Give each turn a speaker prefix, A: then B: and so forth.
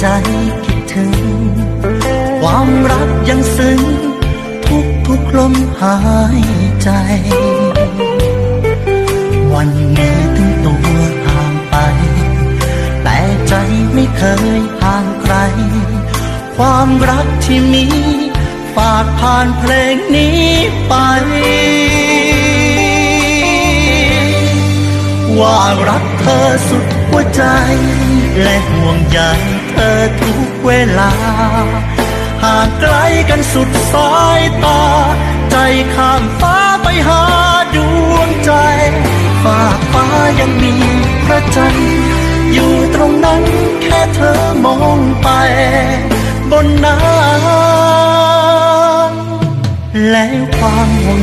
A: ใจคิดถึง ความรักยังซึ้งทุกทุกลมหายใจ วันนี้ถึงตัวห่างไป แต่ใจไม่เคยห่างใคร ความรักที่มีฝากผ่านเพลงนี้ไป ว่ารักเธอสุดหัวใจ และห่วงใยเธอทุกเวลา ห่างไกลกันสุดสายตา ใจข้ามฟ้าไปหาดวงใจฝากฟ้ายังมีพระจันทร์อยู่ตรงนั้นแค่เธอมองไป บนน้ำแล้วความห่วง